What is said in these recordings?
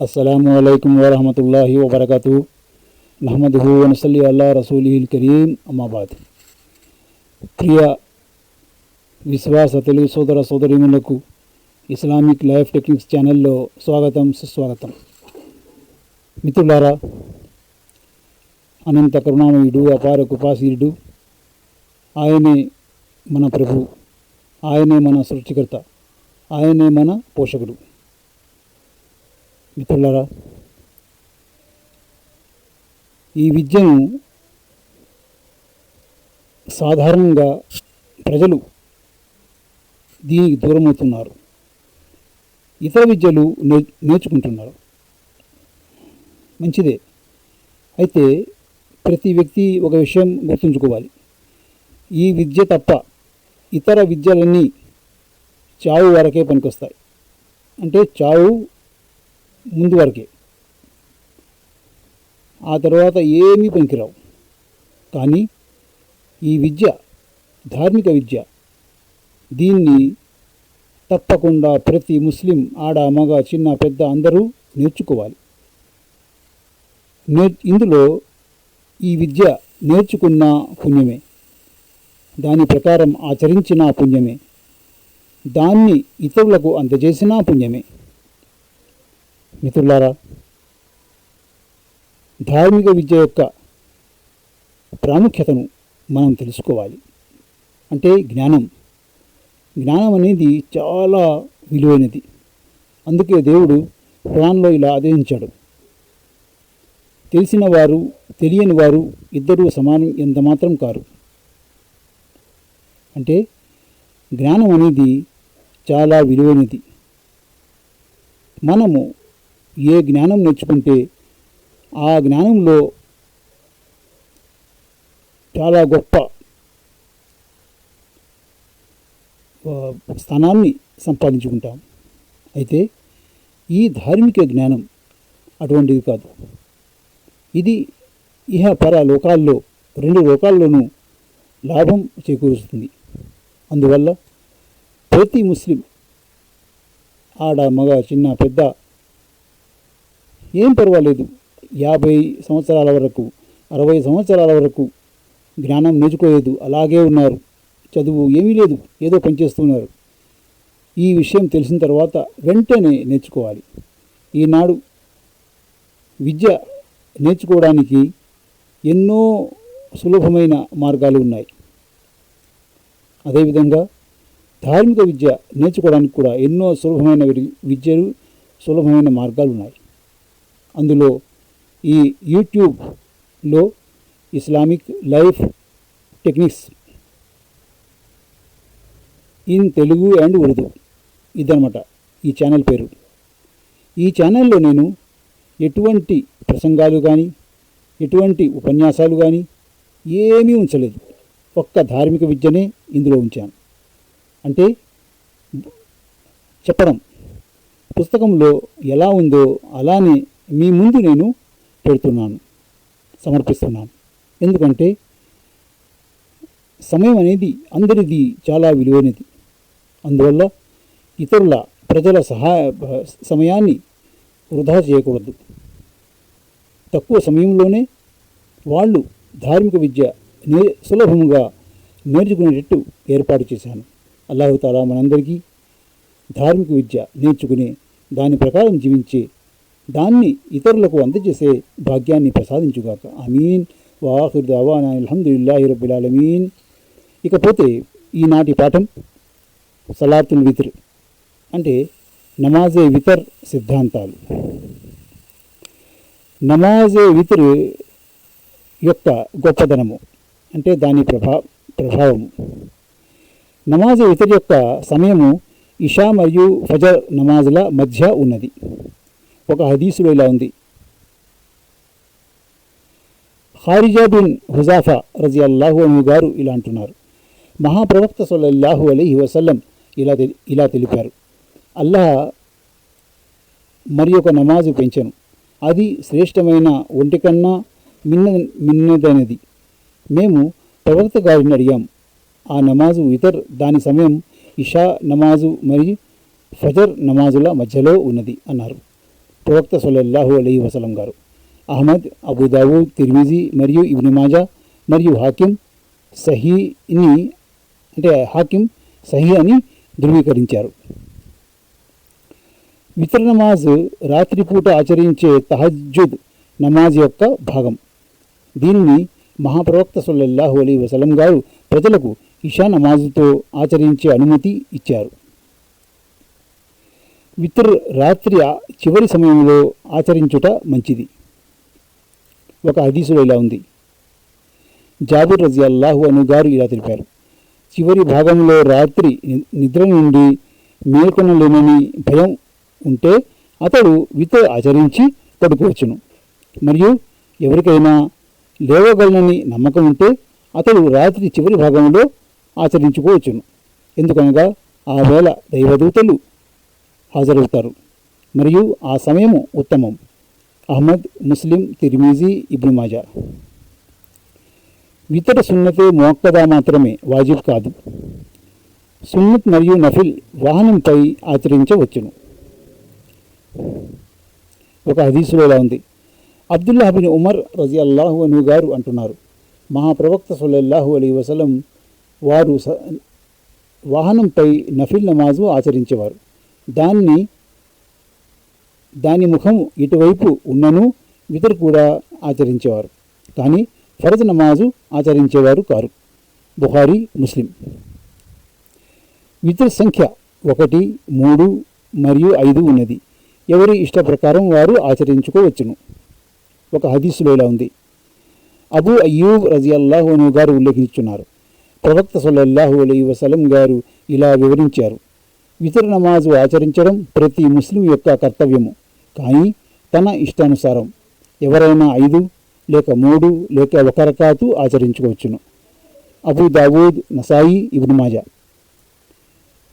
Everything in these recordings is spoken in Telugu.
అస్సలం అయికం వరహమతుల్లాహి వబర్కతు మహమ్మద్హు వనసల్లి అల్లా రసూలిహిల్ కరీం అమ్మాబాద్ ప్రియ విశ్వాస తెలుగు సోదర సోదరిములకు ఇస్లామిక్ లైఫ్ టెక్నిక్స్ ఛానల్లో స్వాగతం సుస్వాగతం మిత్రులారా అనంత కరుణామయుడు అపార కృపాశీరుడు ఆయనే మన ప్రభు ఆయనే మన సృష్టికర్త ఆయనే మన పోషకుడు మిత్రులారా ఈ విద్యను సాధారణంగా ప్రజలు దీనికి దూరమవుతున్నారు. ఇతర విద్యలు నే నేర్చుకుంటున్నారు. మంచిదే. అయితే ప్రతి వ్యక్తి ఒక విషయం గుర్తుంచుకోవాలి. ఈ విద్య తప్ప ఇతర విద్యలన్నీ చావు వరకే పనికొస్తాయి. అంటే చావు ముందు వరకే ఆ తర్వాత ఏమీ పనికిరావు. కానీ ఈ విద్య ధార్మిక విద్య దీన్ని తప్పకుండా ప్రతి ముస్లిం ఆడ మగ చిన్న పెద్ద అందరూ నేర్చుకోవాలి. నే ఇందులో ఈ విద్య నేర్చుకున్న పుణ్యమే. దాని ప్రకారం ఆచరించిన పుణ్యమే. దాన్ని ఇతరులకు అందజేసిన పుణ్యమే. మిత్రులారా ధార్మిక విద్య యొక్క ప్రాముఖ్యతను మనం తెలుసుకోవాలి. అంటే జ్ఞానం. జ్ఞానం అనేది చాలా విలువైనది. అందుకే దేవుడు ఖురాన్లో ఇలా ఆదేశించాడు. తెలిసిన వారు తెలియని వారు ఇద్దరూ సమానం ఎంత మాత్రం కారు. అంటే జ్ఞానం అనేది చాలా విలువైనది. మనము ఏ జ్ఞానం నేర్చుకుంటే ఆ జ్ఞానంలో చాలా గొప్ప స్థానాన్ని సంపాదించుకుంటాం. అయితే ఈ ధార్మిక జ్ఞానం అటువంటిది కాదు. ఇది ఇహ పర లోకాల్లో రెండు లోకాల్లోనూ లాభం చేకూరుస్తుంది. అందువల్ల ప్రతి ముస్లిం ఆడ మగ చిన్న పెద్ద ఏం పర్వాలేదు. యాభై సంవత్సరాల వరకు అరవై సంవత్సరాల వరకు జ్ఞానం నేర్చుకోలేదు అలాగే ఉన్నారు. చదువు ఏమీ లేదు. ఏదో పనిచేస్తున్నారు ఈ విషయం తెలిసిన తర్వాత వెంటనే నేర్చుకోవాలి. ఈనాడు విద్య నేర్చుకోవడానికి ఎన్నో సులభమైన మార్గాలు ఉన్నాయి. అదేవిధంగా ధార్మిక విద్య నేర్చుకోవడానికి కూడా ఎన్నో సులభమైన విద్యలు సులభమైన మార్గాలు ఉన్నాయి. అందులో ఈ యూట్యూబ్లో Islamic life techniques in Telugu and Urdu ఇదనమాట ఈ ఛానల్ పేరు. ఈ ఛానల్లో నేను ఎటువంటి ప్రసంగాలు కానీ ఎటువంటి ఉపన్యాసాలు కానీ ఏమీ ఉంచలేదు. ఒక్క ధార్మిక విద్యనే ఇందులో ఉంచాను. అంటే చెప్పడం పుస్తకంలో ఎలా ఉందో అలానే మీ ముందు నేను పెడుతున్నాను సమర్పిస్తున్నాను. ఎందుకంటే సమయం అనేది అందరిది చాలా విలువైనది. అందువల్ల ఇతరుల ప్రజల సహాయ సమయాన్ని వృధా చేయకూడదు. తక్కువ సమయంలోనే వాళ్ళు ధార్మిక విద్య నే సులభంగా నేర్చుకునేటట్టు ఏర్పాటు చేశాను. అల్లాహుతాలా మనందరికీ ధార్మిక విద్య నేర్చుకునే దాని ప్రకారం జీవించే దాన్ని ఇతరులకు అందజేసే భాగ్యాన్ని ప్రసాదించుగాక. అమీన్ వాహిర్ దావానా అల్హమ్దుల్లాహి రబ్బిల్ ఇకపోతే ఈనాటి పాఠం సలాతుల్ వితర్ అంటే నమాజే వితర్ సిద్ధాంతాలు. నమాజే వితర్ యొక్క గొప్పదనము అంటే దాని ప్రభా ప్రభావము. నమాజే ఇతర యొక్క సమయము ఇషా మరియు ఫజర్ నమాజుల మధ్య ఉన్నది. ఒక హదీసులో ఇలా ఉంది. ఖారిజా బిన్ హుజాఫా రజి అల్లాహు అను గారు ఇలా అంటున్నారు. మహాప్రవక్త సొల్లహు అలీ వసల్లం ఇలా తెలి ఇలా తెలిపారు. అల్లాహ్ మరి ఒక నమాజు పెంచను. అది శ్రేష్టమైన ఒంటి కన్నా మిన్న మిన్నదైనది. మేము ప్రవక్త గారిని అడిగాం. ఆ నమాజు ఇతర్ దాని సమయం ఇషా నమాజు మరియు ఫజర్ నమాజుల మధ్యలో ఉన్నది అన్నారు. ప్రవక్త సొల్లహు అలీ వసలం గారు. అహ్మద్ అబుదావు తిర్మిజీ మరియు ఇబ్నిమాజా మరియు హాకిం సహీని అంటే హాకిం సహీ అని ధృవీకరించారు. వితర్ నమాజ్ రాత్రిపూట ఆచరించే తహజ్జుద్ నమాజ్ యొక్క భాగం. దీనిని మహాప్రవక్త సొల్లహు అలీ వసలం గారు ప్రజలకు ఇషా నమాజుతో ఆచరించే అనుమతి ఇచ్చారు. వితర్ రాత్రి చివరి సమయంలో ఆచరించుట మంచిది. ఒక హదీసులో ఇలా ఉంది. జాబిర్ రజీ అను గారు ఇలా తెలిపారు. చివరి భాగంలో రాత్రి ని- నిద్ర నుండి మేల్కొనలేనని భయం ఉంటే అతడు వితర్ ఆచరించి పడుకోవచ్చును. మరియు ఎవరికైనా లేవగలనని నమ్మకం ఉంటే అతడు రాత్రి చివరి భాగంలో ఆచరించుకోవచ్చును. ఎందుకనగా ఆ వేళ దైవదూతలు హాజరవుతారు. మరియు ఆ సమయము ఉత్తమం. అహ్మద్ ముస్లిం తిర్మిజీ ఇబ్ను మాజా. ఇతర సున్నతే మోక్కదా మాత్రమే వాజిబ్ కాదు. సున్నత్ మరియు నఫిల్ వాహనంపై ఆచరించవచ్చును. ఒక హదీసులో ఇలా ఉంది. అబ్దుల్లాహబిన్ ఉమర్ రజి అల్లాహు అను గారు అంటున్నారు. మహాప్రవక్త సొల్లహు అలీ వసలం వారు స వాహనంపై నఫిల్ నమాజు ఆచరించేవారు. దాన్ని దాని ముఖం ఇటువైపు ఉన్నను ఇతరు కూడా ఆచరించేవారు. కానీ ఫరజ్ నమాజు ఆచరించేవారు కారు. బుహారీ ముస్లిం. వితర్ సంఖ్య ఒకటి మూడు మరియు ఐదు ఉన్నది. ఎవరి ఇష్ట ప్రకారం వారు ఆచరించుకోవచ్చును. ఒక హదీసులో ఇలా ఉంది. అబూ అయ్యూబ్ రజియల్లాహు అను గారు ఉల్లేఖించున్నారు. ప్రవక్త సల్లల్లాహు అలీ వసలం గారు ఇలా వివరించారు. వితర నమాజు ఆచరించడం ప్రతి ముస్లిం యొక్క కర్తవ్యము. కానీ తన ఇష్టానుసారం ఎవరైనా ఐదు లేక మూడు లేక ఒక రకాతు ఆచరించుకోవచ్చును. Abu Dawood Nasai Ibn Majah.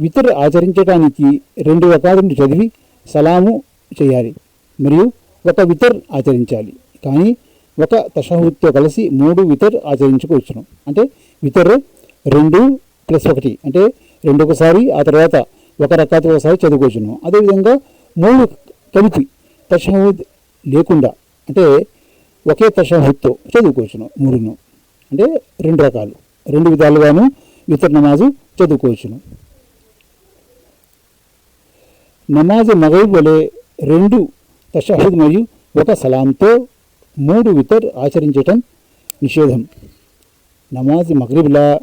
వితర్ ఆచరించడానికి రెండు రకాలను చదివి సలాము చేయాలి మరియు ఒక వితర్ ఆచరించాలి. కానీ ఒక తషహుద్తో కలిసి మూడు వితర్ ఆచరించుకోవచ్చును. అంటే వితర్ రెండు ప్లస్ ఒకటి. అంటే రెండొకసారి ఆ తర్వాత ఒక రకాత ఒకసారి చదువుకోవచ్చును. అదేవిధంగా మూడు కలిపి తషహుద్ లేకుండా అంటే ఒకే తషహుద్తో చదువుకోవచ్చును మూడును. అంటే రెండు రకాలు. రెండు విధాలుగాను ఇతర నమాజు చదువుకోవచ్చును. నమాజ్ మగైబ్ వలె రెండు తషహుద్ మరియు ఒక సలాంతో మూడు వితర్ ఆచరించటం నిషేధం. నమాజ్ మగరిబ్లా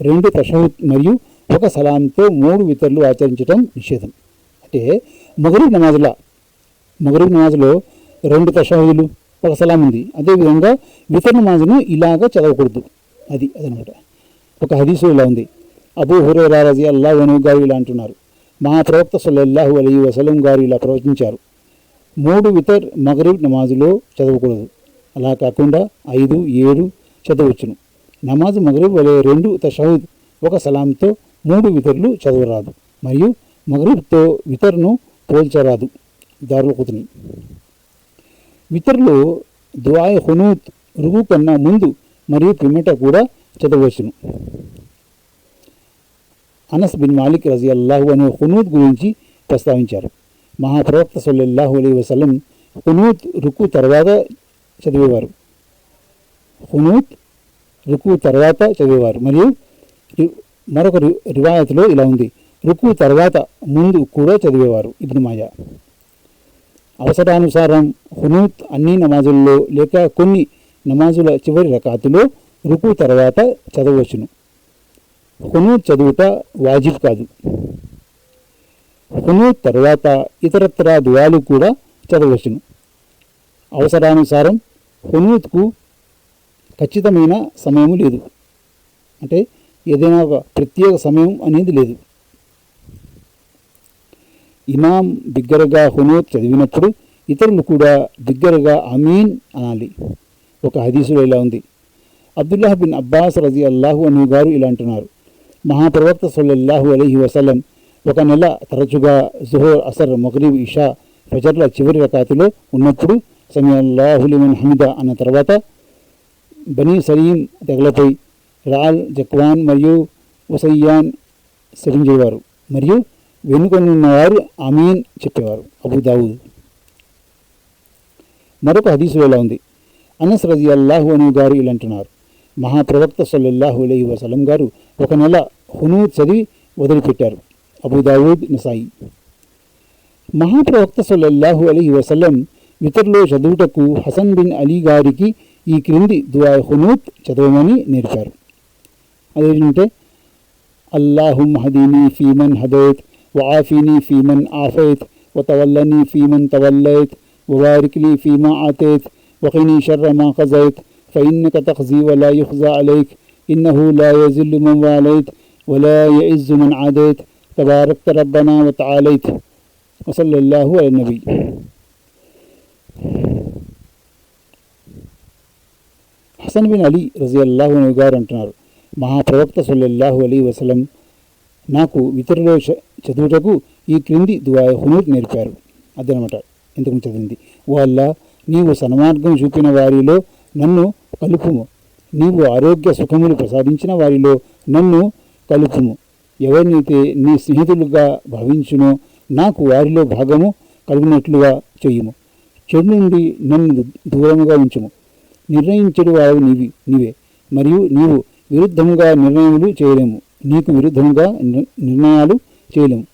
రెండు తషహుద్ మరియు ఒక సలాంతో మూడు వితర్లు ఆచరించటం నిషేధం. అంటే మగరిబ్ నమాజుల? మగరిబ్ నమాజులో రెండు తషహుదులు ఒక సలాం ఉంది. అదేవిధంగా వితర్ నమాజును ఇలాగ చదవకూడదు. అది అదనమాట. ఒక హదీసు ఇలా ఉంది. అబూ హురేరా రజీ అల్లాహ్ అను గారు ఇలా అంటున్నారు. మా ప్రవక్త సల్లల్లాహు అలీ వసలం గారు ఇలా ప్రవచించారు. మూడు వితర్ మగరిబ్ నమాజులో చదవకూడదు. అలా కాకుండా ఐదు ఏడు చదవచ్చును. నమాజ్ మగరిబ్ వలె రెండు తషహుద్ ఒక సలాంతో మూడు వితర్లు చదవరాదు. మరియు మగరిబ్తో వితర్ను పోల్చరాదు. దారుల కుతుని. వితర్లో దువాయ్ హునూత్ రుగు కన్నా ముందు మరియు పిమ్మట కూడా చదవచ్చును. అనస్ బిన్ మాలిక్ రజీ అల్లాహు అనే హునూత్ గురించి ప్రస్తావించారు. మహాప్రవక్త సల్లల్లాహు అలీ వసలం హునూద్ రుకు తర్వాత చదివేవారు. హునూత్ రుకు తర్వాత చదివేవారు. మరియు మరొక రి- రివాయత్లో ఇలా ఉంది. రుకు తర్వాత ముందు కూడా చదివేవారు ఇబ్ను మాజా. అవసరానుసారం హునూత్ అన్ని నమాజుల్లో లేక కొన్ని నమాజుల చివరి రకాతులో రుకు తర్వాత చదవచ్చును. హునూత్ చదువుట వాజిబ్ కాదు. హునూత్ తర్వాత ఇతరత్ర దువాలు కూడా చదవచ్చును. అవసరానుసారం హునూత్కు ఖచ్చితమైన సమయం లేదు. అంటే ఏదైనా ఒక ప్రత్యేక సమయం అనేది లేదు. ఇమాం బిగ్గరగా హునూత్ చదివినప్పుడు ఇతరులు కూడా బిగ్గరగా అమీన్ అనాలి. ఒక హదీసులో ఇలా ఉంది. అబ్దుల్లాహ్ బిన్ అబ్బాస్ రజీ అల్లాహు అను గారు ఇలా అంటున్నారు. మహాప్రవక్త సల్లల్లాహు అలైహి వసలం ఒక నెల తరచుగా జుహోర్ అసర్ మొగరీబ్ ఇషా ఫజర్ల చివరి రకాతిలో ఉన్నప్పుడు సమీ లిమన్ హమిద అన్న తర్వాత బనీ సలీం తెగలపై రాల్ జక్వాన్ మరియు వసయ్యాన్ సెలించేవారు మరియు వెనుకొనున్నవారు అమీన్ చెప్పేవారు. అబుదావుద్ మరొక హదీసులో ఇలా ఉంది. అనస్ రజి అల్లాహు అని గారు ఇలా అంటున్నారు. మహాప్రవక్త సల్లల్లాహు అలీ వసలం గారు ఒక నెల హునూద్ చదివి వదిలిపెట్టారు. అబుదావూద్ నసాయి. మహాప్రవక్త సల్లల్లాహు అలీ వసలం ఇతరులో చదువుటకు హసన్ బిన్ అలీ గారికి ఈ క్రింది దువా హునూత్ చదవమని నేర్పారు. అదేంటంటే అల్లాహుమ్ హదీని ఫీమన్ హదైత్ వఆఫీని ఫీమన్ ఆఫైత్ వతవల్లని ఫీమన్ తవల్లైత్ وبارك لي فيما آتيت وقني شر ما قضيت فإنك تقضي ولا يخزى عليك إنه لا يذل من واليت ولا يعز من عاديت تباركت ربنا وتعاليت وصلى الله على النبي హసన్ బిన్ అలీ రజియల్లాహు అను గారు అంటున్నారు మహాప్రవక్త సల్లల్లాహు అలీ వసలం నాకు ఇతరులో చ- చదువుటకు ఈ క్రింది దువా హునూర్ నేర్పారు. అదనమాట. ఇంతకు చదివింది? వాళ్ళ నీవు సన్మార్గం చూపిన వారిలో నన్ను కలుపుము. నీవు ఆరోగ్య సుఖములు ప్రసాదించిన వారిలో నన్ను కలుపుము. ఎవరినైతే నీ స్నేహితులుగా భావించునో నాకు వారిలో భాగము కలిగినట్లుగా చెయ్యుము చెడు నుండి నన్ను దూరముగా ఉంచుము. నిర్ణయించడు వారు నీవి నీవే. మరియు నీవు విరుద్ధంగా నిర్ణయములు చేయలేము. నీకు విరుద్ధంగా నిర్ణయాలు చేయలేము.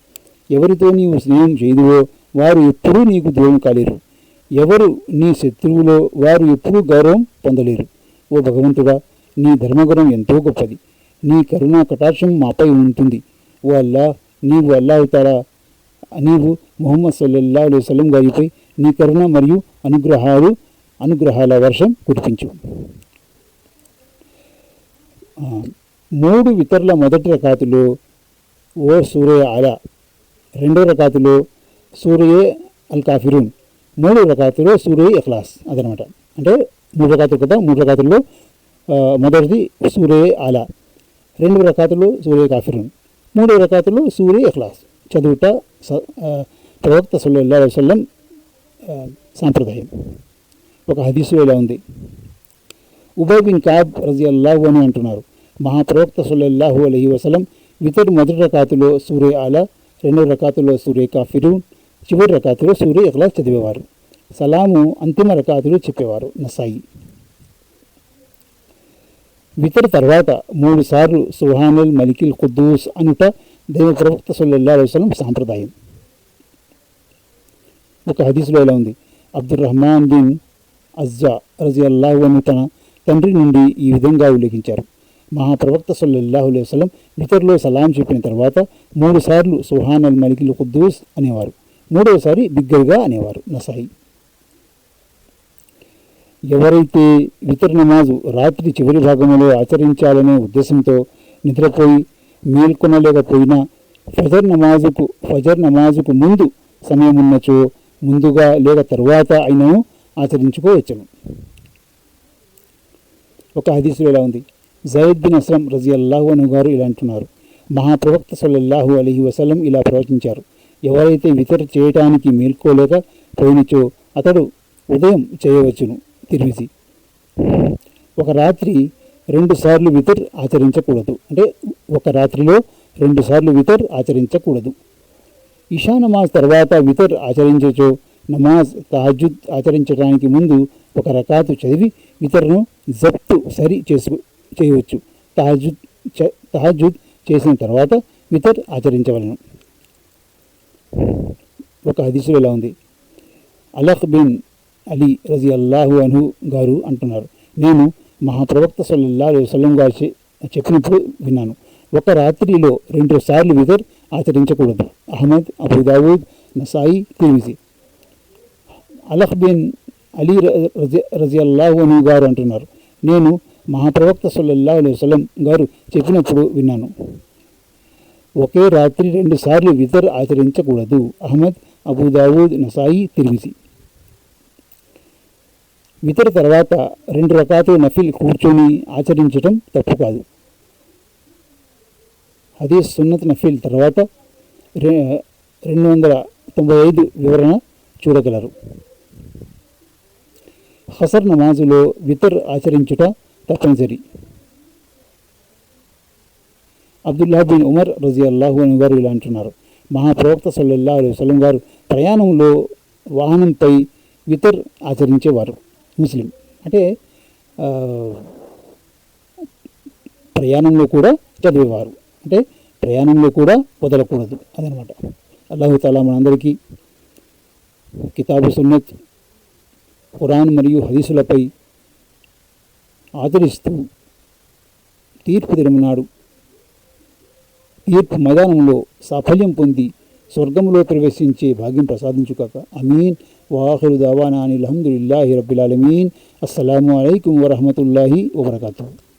ఎవరితో నీవు స్నేహం చేయదువో వారు ఎప్పుడూ నీకు దూరం కాలేరు. ఎవరు నీ శత్రువులో వారు ఎప్పుడూ గౌరవం పొందలేరు. ఓ భగవంతుడా నీ ధర్మగురం ఎంతో గొప్పది. నీ కరుణా కటాక్షం మాపై ఉంటుంది. ఓ అల్లా నీవు అల్లా అవుతారా నీవు ముహమ్మద్ సల్లల్లా అలైహి వసల్లం గారిపై నీ కరుణ మరియు అనుగ్రహాలు అనుగ్రహాల వర్షం కురిపించు. మూడు ఇతరుల మొదటి రకాతులు ఓ సూర్య అలా రెండో రకాతులు సూర్యే అల్ కాఫిరూన్ మూడు రకాతులు సూర్య ఇఖ్లాస్ అదనమాట. అంటే మూడు రకాతులు కదా మూడు రకాతుల్లో మొదటిది సూర్య అలా రెండు రకాతులు సూర్య కాఫిరూన్ మూడు రకాతులు సూర్య ఇఖ్లాస్. చదువుట ప్రవక్త సల్లల్లాహు వసల్లం సాంప్రదాయం. ఒక హదీసులో ఇలా ఉంది. ఉబయ్ బిన్ కాబ్ రజి అని అంటున్నారు. మహాప్రవక్త సల్లల్లాహు అలహి వసలం ఇతరు మొదటి రకాతులో సూర్య ఆలా రెండో రకాతులో సూర్య కాఫిరూన్ చివరి రకాతులో సూర్య ఇఖలాస్ చదివేవారు. సలాము అంతిమ రకాతులు చెప్పేవారు నసాయి. వితర్ తర్వాత మూడు సార్లు సుహానుల్ మలికిల్ ఖుద్దూస్ అనుట దైవ ప్రవక్త సల్లల్లాహు సాంప్రదాయం. ఒక హదీసులో ఇలా ఉంది. అబ్దుల్ రహమాన్ బిన్ అజ్జా రజి అల్లాహు అని తన తండ్రి నుండి ఈ విధంగా ఉల్లేఖించారు. మహాప్రవక్త సల్లల్లాహులే వసలం వసల్లం ఇతరులో సలాం చెప్పిన తర్వాత మూడుసార్లు సుహాన్ అల్ మలికిల్ ఖుద్దూస్ అనేవారు. మూడవసారి బిగ్గరగా అనేవారు నసాయి ఎవరైతే వితర్ నమాజు రాత్రి చివరి భాగంలో ఆచరించాలనే ఉద్దేశంతో నిద్రపోయి మేల్కొనలేకపోయినా ఫజర్ నమాజుకు ఫజర్ నమాజుకు ముందు సమయం ఉన్నచో ముందుగా లేక తరువాత అయినను ఆచరించుకోవచ్చును. ఒక హదీసులో ఎలా ఉంది? జయద్ అస్లం రజియల్లాహు అను గారు ఇలా అంటున్నారు. మహాప్రవక్త సల్లల్లాహు అలీహి వసలం ఇలా ప్రవచించారు. ఎవరైతే వితర్ చేయటానికి మేల్కోలేక పోయినచో అతడు ఉదయం చేయవచ్చును. తిరిగి ఒక రాత్రి రెండుసార్లు వితర్ ఆచరించకూడదు. అంటే ఒక రాత్రిలో రెండుసార్లు వితర్ ఆచరించకూడదు. ఇషా నమాజ్ తర్వాత వితర్ ఆచరించచో నమాజ్ తహజుద్ ఆచరించడానికి ముందు ఒక రకాతు చదివి వితర్ను జప్తు సరి చేసు చేయవచ్చు. తహజుద్ తహజుద్ చేసిన తర్వాత వితర్ ఆచరించవలను. ఒక హదీసులో ఇలా ఉంది. అలహ్ బిన్ అలీ రజీ అల్లాహు అన్హు గారు అంటున్నారు. నేను మహాప్రవక్త సల్లల్లా అలైహి వసల్లం గారు చె- చెప్పినప్పుడు విన్నాను. ఒక రాత్రిలో రెండు సార్లు విదర్ ఆచరించకూడదు. Ahmad Abu Dawud Nasai Tirmidhi అలహ్ bin Ali రజి రజి అల్లాహు అను గారు అంటున్నారు. నేను మహాప్రవక్త సల్లల్లా అలైహి వసల్లం గారు చెప్పినప్పుడు విన్నాను. ఒకే రాత్రి రెండుసార్లు వితర్ ఆచరించకూడదు. అహ్మద్ అబుదావూద్ నసాయి తిరిమిసి వితర్ తర్వాత రెండు రకాలు నఫిల్ కూర్చొని ఆచరించటం తప్పు కాదు. అదే సున్నత్ నఫిల్ తర్వాత రె రెండు వందల తొంభై ఐదు వివరణ చూడగలరు. హసర్ నమాజులో వితర్ ఆచరించుట తప్పనిసరి అబ్దుల్లా బిన్ ఉమర్ రజీ అల్లాహు అని గారు ఇలా అంటున్నారు. మహాప్రవక్త సల్లల్లా అలీ వసలం గారు ప్రయాణంలో వాహనంపై వితర్ ఆచరించేవారు ముస్లిం. అంటే ప్రయాణంలో కూడా చదివేవారు. అంటే ప్రయాణంలో కూడా వదలకూడదు. అదనమాట. అల్లాహుతాలా మనందరికీ కితాబు సున్నత్ ఖురాన్ మరియు హదీసులపై ఆచరిస్తూ తీర్పు తిరిగినాడు తీర్పు మైదానంలో సాఫల్యం పొంది స్వర్గంలో ప్రవేశించే భాగ్యం ప్రసాదించుకాక అమీన్ వాహరు దావానా అని అలహదుల్లాహి రబ్బిలాలమీన్ అస్సలం అస్సలాము వరహమతుల్లాహి వబర్కాతుహు.